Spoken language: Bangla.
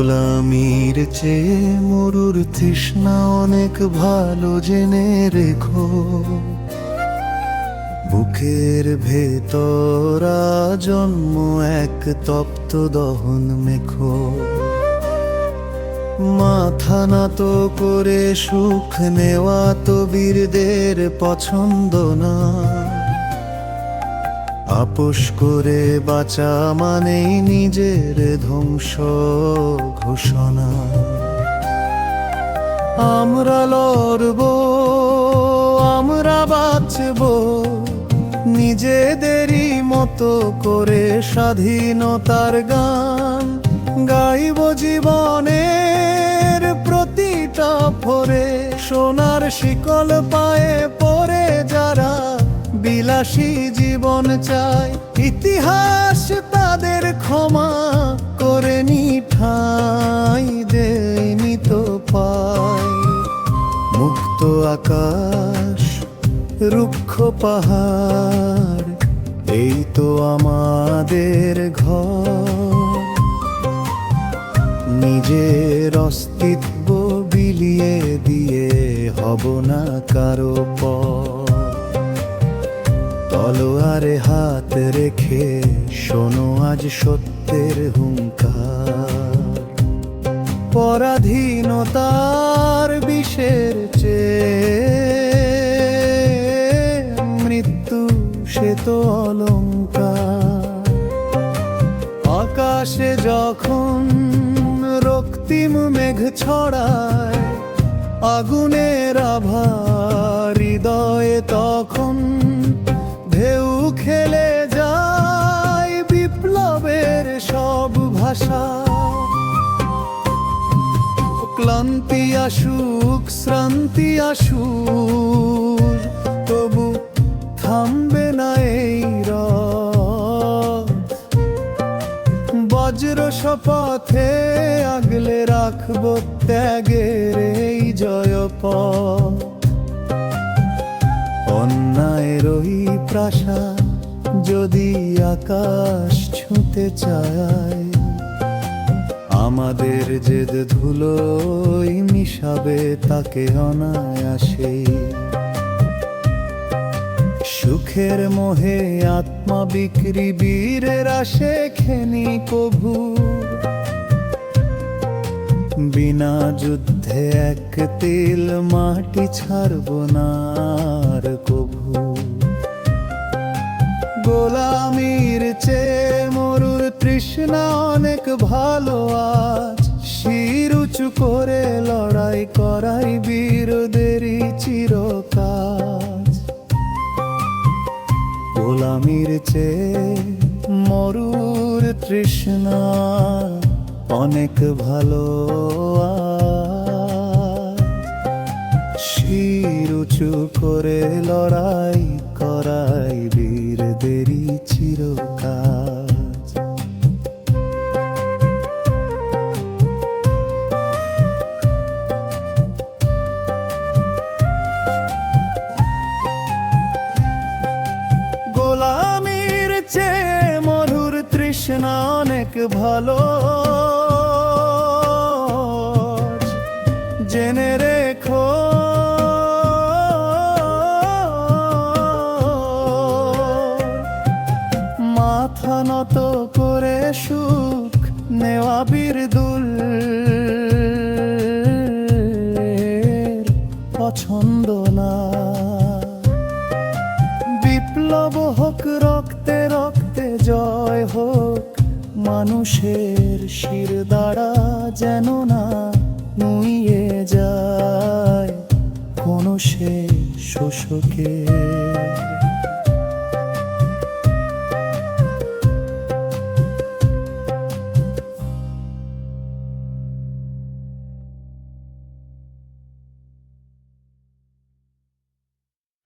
গোলামির চেয়ে মরুর তৃষ্ণা অনেক ভালো জেনে রেখো। বুকের ভেতরা জন্ম এক তপ্ত দহন মেখো। মাথা নত করে সুখ নেওয়া তো বীরদের পছন্দ না। আপোষ করে বাঁচা মানেই নিজের ধ্বংস ঘোষণা। আমরা লড়ব, আমরা বাঁচব, নিজেদেরই মতো করে স্বাধীনতার গান গাইব জীবনের প্রতিটা ভরে। সোনার শিকল পায়ে পরে বিলাসী জীবন চায় ইতিহাস তাদের ক্ষমা করে নি ঠাই দেয়নি তো পায় মুক্ত আকাশ, রুক্ষ পাহাড়, এই তো আমাদের ঘর। নিজের অস্তিত্ব বিলিয়ে দিয়ে হব না কারও পর। তলোয়ারে হাত রেখে শোনো আজ সত্যের হুঙ্কার। পরাধীনতার বিষের চেয়ে মৃত্যু সে তো অলঙ্কার। আকাশে যখন রক্তিম মেঘ ছড়ায়, আগুনের আভা হৃদয়ে তখন বিপ্লবের সব ভাষা। ক্লান্তি আসুক, শ্রান্তি আসুক, তবু থামবে না এই বজ্র শপথে আগলে রাখব ত্যাগের এই জয়প অন্যায় ওই প্রাসাদ যদি আকাশ ছুঁতে চায়, আমাদের জেদ ধুলোই মিশাবে তাকে অনায়াসে। সুখের মোহে আত্মা বিক্রি বীরের আসে খেনি কভু। বিনা যুদ্ধে এক তিল মাটি ছাড়ব না। গোলামির চেয়ে মরুর তৃষ্ণা অনেক ভালো আজ শির উঁচু করে লড়াই করাই বীরদেরই চিরকাজ গোলামির চেয়ে মরুর তৃষ্ণা অনেক ভালো। শির উঁচু করে লড়াই করাই বীরদেরই চিরকাজ গোলামির চেয়ে মধুর তৃষ্ণা অনেক ভালো। নেওয়া বীরদুল পছন্দ না। বিপ্লব হোক, রক্তে রক্তে জয় হোক, মানুষের শির দ্বারা যেন না নুইয়ে যায় কোনো সে শোষকে